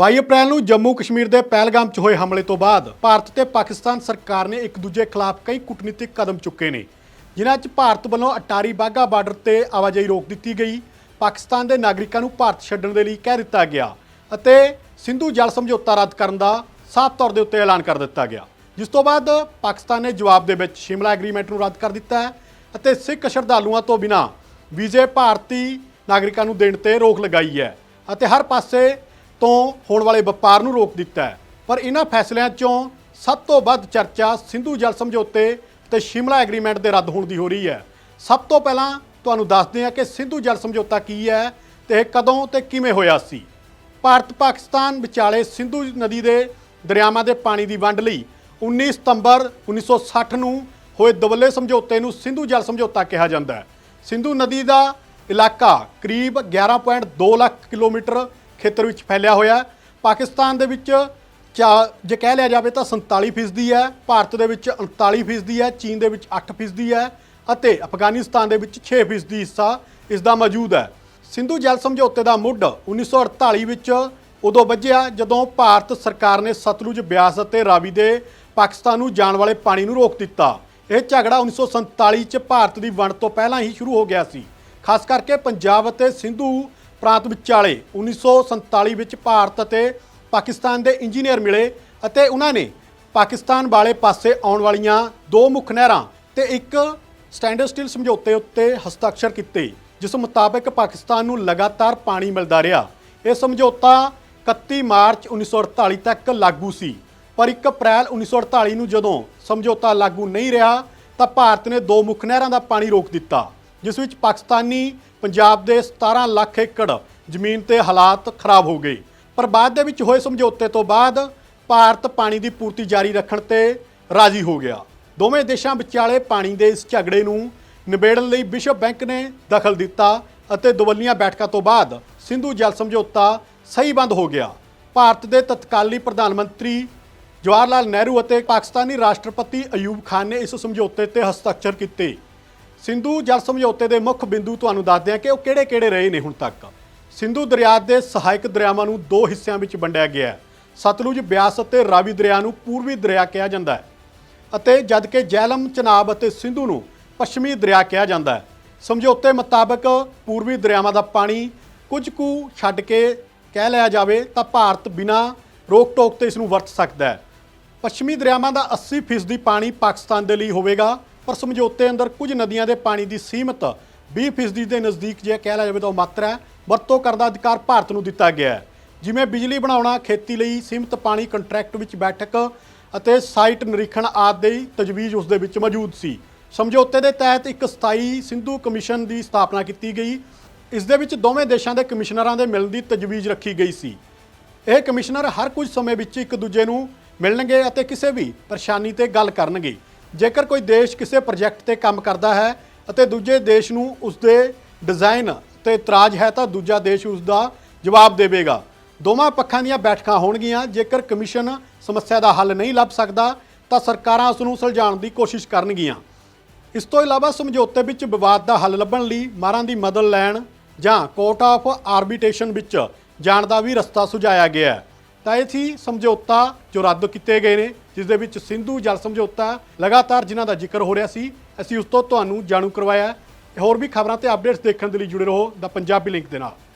22 ਅਪ੍ਰੈਲ ਨੂੰ ਜੰਮੂ ਕਸ਼ਮੀਰ ਦੇ ਪਹਿਲਗਾਮ 'ਚ ਹੋਏ ਹਮਲੇ ਤੋਂ ਬਾਅਦ ਭਾਰਤ ਤੇ ਪਾਕਿਸਤਾਨ ਸਰਕਾਰ ਨੇ ਇੱਕ ਦੂਜੇ ਖਿਲਾਫ ਕਈ ਕੂਟਨੀਤਿਕ ਕਦਮ ਚੁੱਕੇ ਨੇ। ਜਿਨ੍ਹਾਂ 'ਚ ਭਾਰਤ ਵੱਲੋਂ ਅਟਾਰੀ ਬਾਗਾ ਬਾਰਡਰ ਤੇ ਆਵਾਜਾਈ ਰੋਕ ਦਿੱਤੀ ਗਈ। ਪਾਕਿਸਤਾਨ ਦੇ ਨਾਗਰਿਕਾਂ ਨੂੰ ਭਾਰਤ ਛੱਡਣ ਦੇ ਲਈ ਕਹਿ ਦਿੱਤਾ ਗਿਆ ਅਤੇ ਸਿੰਧੂ ਜਲ ਸਮਝੌਤਾ ਰੱਦ ਕਰਨ ਦਾ ਸਾਫ਼ ਤੌਰ ਦੇ ਉੱਤੇ ਐਲਾਨ ਕਰ ਦਿੱਤਾ ਗਿਆ। ਜਿਸ ਤੋਂ ਬਾਅਦ ਪਾਕਿਸਤਾਨ ਨੇ ਜਵਾਬ ਦੇ ਵਿੱਚ ਸ਼ਿਮਲਾ ਐਗਰੀਮੈਂਟ ਨੂੰ ਰੱਦ ਕਰ ਦਿੱਤਾ ਹੈ ਅਤੇ ਸਿੱਖ ਸ਼ਰਧਾਲੂਆਂ ਤੋਂ ਬਿਨਾਂ ਵੀਜ਼ੇ ਭਾਰਤੀ ਨਾਗਰਿਕਾਂ ਨੂੰ ਦੇਣ ਤੇ ਰੋਕ ਲਗਾਈ ਹੈ ਅਤੇ ਹਰ ਪਾਸੇ ਤੋਂ ਹੋਣ ਵਾਲੇ ਵਪਾਰ ਨੂੰ ਰੋਕ ਦਿੱਤਾ ਹੈ। ਪਰ ਇਹਨਾਂ ਫੈਸਲਿਆਂ 'ਚੋਂ ਸਭ ਤੋਂ ਵੱਧ ਚਰਚਾ ਸਿੰਧੂ ਜਲ ਸਮਝੌਤੇ ਤੇ ਸ਼ਿਮਲਾ ਐਗਰੀਮੈਂਟ ਦੇ ਰੱਦ ਹੋਣ ਦੀ ਹੋ ਰਹੀ ਹੈ। ਸਭ ਤੋਂ ਪਹਿਲਾਂ ਤੁਹਾਨੂੰ ਦੱਸਦੇ ਹਾਂ ਕਿ ਸਿੰਧੂ ਜਲ ਸਮਝੌਤਾ ਕੀ ਹੈ ਤੇ ਇਹ ਕਦੋਂ ਤੇ ਕਿਵੇਂ ਹੋਇਆ ਸੀ। ਭਾਰਤ ਪਾਕਿਸਤਾਨ ਵਿਚਾਲੇ ਸਿੰਧੂ ਨਦੀ ਦੇ ਦਰਿਆਵਾਂ ਦੇ ਪਾਣੀ ਦੀ ਵੰਡ ਲਈ 19 ਸਤੰਬਰ 1960 ਨੂੰ ਹੋਏ ਦਵੱਲੇ ਸਮਝੌਤੇ ਨੂੰ ਸਿੰਧੂ ਜਲ ਸਮਝੌਤਾ ਕਿਹਾ ਜਾਂਦਾ ਹੈ। ਸਿੰਧੂ ਨਦੀ ਦਾ ਇਲਾਕਾ ਕਰੀਬ 11.2 ਲੱਖ ਕਿਲੋਮੀਟਰ ਖੇਤਰ ਵਿੱਚ ਫੈਲਿਆ ਹੋਇਆ। ਪਾਕਿਸਤਾਨ ਦੇ ਵਿੱਚ ਚਾ- ਜੇ ਕਹਿ ਲਿਆ ਜਾਵੇ ਤਾਂ 47 ਫੀਸਦੀ ਹੈ, ਭਾਰਤ ਦੇ ਵਿੱਚ 39 ਫੀਸਦੀ ਹੈ, ਚੀਨ ਦੇ ਵਿੱਚ 8 ਫੀਸਦੀ ਹੈ ਅਤੇ ਅਫਗਾਨਿਸਤਾਨ ਦੇ ਵਿੱਚ 6 ਫੀਸਦੀ ਹਿੱਸਾ ਇਸ ਦਾ ਮੌਜੂਦ ਹੈ। ਸਿੰਧੂ ਜਲ ਸਮਝੌਤੇ ਦਾ ਮੁੱਢ 1948 ਵਿੱਚ ਉਦੋਂ ਵੱਜਿਆ ਜਦੋਂ ਭਾਰਤ ਸਰਕਾਰ ਨੇ ਸਤਲੁਜ ਬਿਆਸ ਅਤੇ ਰਾਵੀ ਦੇ ਪਾਕਿਸਤਾਨ ਨੂੰ ਜਾਣ ਵਾਲੇ ਪਾਣੀ ਨੂੰ ਰੋਕ ਦਿੱਤਾ। ਇਹ ਝਗੜਾ 1947 ਚ ਭਾਰਤ ਦੀ ਵੰਡ ਤੋਂ ਪਹਿਲਾਂ ਹੀ ਸ਼ੁਰੂ ਹੋ ਗਿਆ ਸੀ। ਖਾਸ ਕਰਕੇ ਪੰਜਾਬ ਅਤੇ ਸਿੰਧੂ ਪ੍ਰਾਂਤ ਵਿਚਾਲੇ 1947 ਵਿੱਚ ਭਾਰਤ ਅਤੇ ਪਾਕਿਸਤਾਨ ਦੇ ਇੰਜੀਨੀਅਰ ਮਿਲੇ ਅਤੇ ਉਹਨਾਂ ਨੇ ਪਾਕਿਸਤਾਨ ਵਾਲੇ ਪਾਸੇ ਆਉਣ ਵਾਲੀਆਂ ਦੋ ਮੁੱਖ ਨਹਿਰਾਂ ਤੇ ਇੱਕ ਸਟੈਂਡਰਡ ਸਟੀਲ ਸਮਝੌਤੇ ਉੱਤੇ ਹਸਤਾਖਰ ਕੀਤੇ, ਜਿਸ ਮੁਤਾਬਕ ਪਾਕਿਸਤਾਨ ਨੂੰ ਲਗਾਤਾਰ ਪਾਣੀ ਮਿਲਦਾ ਰਿਹਾ। ਇਹ ਸਮਝੌਤਾ 31 ਮਾਰਚ 1948 ਤੱਕ ਲਾਗੂ ਸੀ, ਪਰ 1 ਅਪ੍ਰੈਲ 1948 ਨੂੰ ਜਦੋਂ ਸਮਝੌਤਾ ਲਾਗੂ ਨਹੀਂ ਰਿਹਾ, ਤਾਂ ਭਾਰਤ ਨੇ ਦੋ ਮੁੱਖ ਨਹਿਰਾਂ ਦਾ ਪਾਣੀ ਰੋਕ ਦਿੱਤਾ, ਜਿਸ ਵਿੱਚ ਪਾਕਿਸਤਾਨੀ ਪੰਜਾਬ ਦੇ 17 ਲੱਖ ਏਕੜ ਜ਼ਮੀਨ ਤੇ ਹਾਲਾਤ ਖਰਾਬ ਹੋ ਗਏ। ਪਰ ਬਾਅਦ ਦੇ ਵਿੱਚ ਹੋਏ ਸਮਝੌਤੇ ਤੋਂ ਬਾਅਦ ਭਾਰਤ ਪਾਣੀ ਦੀ ਪੂਰਤੀ ਜਾਰੀ ਰੱਖਣ ਤੇ ਰਾਜ਼ੀ ਹੋ ਗਿਆ। ਦੋਵੇਂ ਦੇਸ਼ਾਂ ਵਿਚਾਲੇ ਪਾਣੀ ਦੇ ਇਸ ਝਗੜੇ ਨੂੰ ਨਿਬੇੜਨ ਲਈ ਵਿਸ਼ਵ ਬੈਂਕ ਨੇ ਦਖਲ ਦਿੱਤਾ ਅਤੇ ਦਵੱਲੀਆਂ ਬੈਠਕਾਂ ਤੋਂ ਬਾਅਦ ਸਿੰਧੂ ਜਲ ਸਮਝੌਤਾ ਸਹੀ ਬੰਦ ਹੋ ਗਿਆ। ਭਾਰਤ ਦੇ ਤਤਕਾਲੀ ਪ੍ਰਧਾਨ ਮੰਤਰੀ ਜਵਾਹਰ ਲਾਲ ਨਹਿਰੂ ਅਤੇ ਪਾਕਿਸਤਾਨੀ ਰਾਸ਼ਟਰਪਤੀ ਅਯੂਬ ਖਾਨ ਨੇ ਇਸ ਸਮਝੌਤੇ ਤੇ ਹਸਤਾਖਰ ਕੀਤੇ। ਸਿੰਧੂ ਜਲ ਸਮਝੌਤੇ ਦੇ ਮੁੱਖ ਬਿੰਦੂ ਤੁਹਾਨੂੰ ਦੱਸਦੇ ਹਾਂ ਕਿ ਉਹ ਕਿਹੜੇ-ਕਿਹੜੇ ਰਹੇ ਨੇ ਹੁਣ ਤੱਕ। ਸਿੰਧੂ ਦਰਿਆ ਦੇ ਸਹਾਇਕ ਦਰਿਆਵਾਂ ਨੂੰ ਦੋ ਹਿੱਸਿਆਂ ਵਿੱਚ ਵੰਡਿਆ ਗਿਆ ਹੈ। ਸਤਲੁਜ ਬਿਆਸ ਅਤੇ ਰਾਵੀ ਦਰਿਆ ਨੂੰ ਪੂਰਬੀ ਦਰਿਆ ਕਿਹਾ ਜਾਂਦਾ ਹੈ ਅਤੇ ਜਦਕਿ ਜੈਲਮ, ਚਨਾਬ ਅਤੇ ਸਿੰਧੂ ਨੂੰ ਪੱਛਮੀ ਦਰਿਆ ਕਿਹਾ ਜਾਂਦਾ ਹੈ। ਸਮਝੌਤੇ ਮੁਤਾਬਕ ਪੂਰਬੀ ਦਰਿਆਵਾਂ ਦਾ ਪਾਣੀ ਕੁਝ ਕੁ ਛੱਡ ਕੇ ਕਹਿ ਲਿਆ ਜਾਵੇ ਤਾਂ ਭਾਰਤ ਬਿਨਾਂ ਰੋਕ ਟੋਕ ਤੇ ਇਸ ਨੂੰ ਵਰਤ ਸਕਦਾ ਹੈ। ਪੱਛਮੀ ਦਰਿਆਵਾਂ ਦਾ 80% ਪਾਣੀ ਪਾਕਿਸਤਾਨ ਦੇ ਲਈ ਹੋਵੇਗਾ ਪਰ ਸਮਝੌਤੇ ਅੰਦਰ ਕੁਝ ਨਦੀਆਂ ਦੇ ਪਾਣੀ ਦੀ ਸੀਮਤ 20% ਦੇ ਨਜ਼ਦੀਕ ਜੇ ਕਹਿ ਲਿਆ ਜਾਵੇ ਤਾਂ ਉਹ ਮਾਤਰਾ ਹੈ, ਵਰਤੋਂ ਕਰਨ ਦਾ ਅਧਿਕਾਰ ਭਾਰਤ ਨੂੰ ਦਿੱਤਾ ਗਿਆ ਹੈ। ਜਿਵੇਂ ਬਿਜਲੀ ਬਣਾਉਣਾ, ਖੇਤੀ ਲਈ ਸੀਮਤ ਪਾਣੀ ਕੰਟਰੈਕਟ ਵਿੱਚ ਬੈਠਕ ਅਤੇ ਸਾਈਟ ਨਿਰੀਖਣ ਆਦਿ ਦੀ ਤਜਵੀਜ਼ ਉਸ ਦੇ ਵਿੱਚ ਮੌਜੂਦ ਸੀ। ਸਮਝੌਤੇ ਦੇ ਤਹਿਤ ਇੱਕ ਸਥਾਈ ਸਿੰਧੂ ਕਮਿਸ਼ਨ ਦੀ ਸਥਾਪਨਾ ਕੀਤੀ ਗਈ। ਇਸ ਦੇ ਵਿੱਚ ਦੋਵੇਂ ਦੇਸ਼ਾਂ ਦੇ ਕਮਿਸ਼ਨਰਾਂ ਦੇ ਮਿਲਣ ਦੀ ਤਜਵੀਜ਼ ਰੱਖੀ ਗਈ ਸੀ। ਇਹ ਕਮਿਸ਼ਨਰ ਹਰ ਕੁਝ ਸਮੇਂ ਵਿੱਚ ਇੱਕ ਦੂਜੇ ਨੂੰ ਮਿਲਣਗੇ ਅਤੇ ਕਿਸੇ ਵੀ ਪਰੇਸ਼ਾਨੀ ਤੇ ਗੱਲ ਕਰਨਗੇ। ਜੇਕਰ ਕੋਈ ਦੇਸ਼ ਕਿਸੇ ਪ੍ਰੋਜੈਕਟ ਤੇ ਕੰਮ ਕਰਦਾ ਹੈ ਅਤੇ ਦੂਜੇ ਦੇਸ਼ ਨੂੰ ਉਸ ਦੇ ਡਿਜ਼ਾਈਨ ਤੇ ਇਤਰਾਜ਼ ਹੈ ਤਾਂ ਦੂਜਾ ਦੇਸ਼ ਉਸ ਦਾ ਜਵਾਬ ਦੇਵੇਗਾ। ਦੋਵਾਂ ਪੱਖਾਂ ਦੀਆਂ ਬੈਠਕਾਂ ਹੋਣਗੀਆਂ। ਜੇਕਰ ਕਮਿਸ਼ਨ ਸਮੱਸਿਆ ਦਾ ਹੱਲ ਨਹੀਂ ਲੱਭ ਸਕਦਾ, ਤਾਂ ਸਰਕਾਰਾਂ ਉਸ ਨੂੰ ਸੁਲਝਾਉਣ ਦੀ ਕੋਸ਼ਿਸ਼ ਕਰਨਗੀਆਂ। ਇਸ ਤੋਂ ਇਲਾਵਾ ਸਮਝੌਤੇ ਵਿੱਚ ਵਿਵਾਦ ਦਾ ਹੱਲ ਲੱਭਣ ਲਈ ਮਾਰਾਂ ਦੀ ਮਦਦ ਲੈਣ ਜਾਂ ਕੋਰਟ ਆਫ ਆਰਬਿਟ੍ਰੇਸ਼ਨ ਵਿੱਚ ਜਾਣ ਦਾ ਵੀ ਰਸਤਾ ਸੁਝਾਇਆ ਗਿਆ ਹੈ। ਤਾਂ ਇਹ ਸੀ ਸਮਝੌਤਾ ਜੋ ਰੱਦ ਕੀਤੇ ਗਏ ਨੇ। ਜਿਸ ਦੇ ਵਿੱਚ ਸਿੰਧੂ ਜਲ ਸਮਝੌਤਾ ਲਗਾਤਾਰ ਜਿਨ੍ਹਾਂ ਦਾ ਜ਼ਿਕਰ ਹੋ ਰਿਹਾ ਸੀ, ਅਸੀਂ ਉਸ ਤੋਂ ਤੁਹਾਨੂੰ ਜਾਣੂ ਕਰਵਾਇਆ ਹੋਰ ਵੀ ਖਬਰਾਂ ਤੇ ਅਪਡੇਟਸ ਦੇਖਣ ਦੇ ਲਈ ਜੁੜੇ ਰਹੋ ਦਾ ਪੰਜਾਬੀ ਲਿੰਕ ਦੇ ਨਾਲ।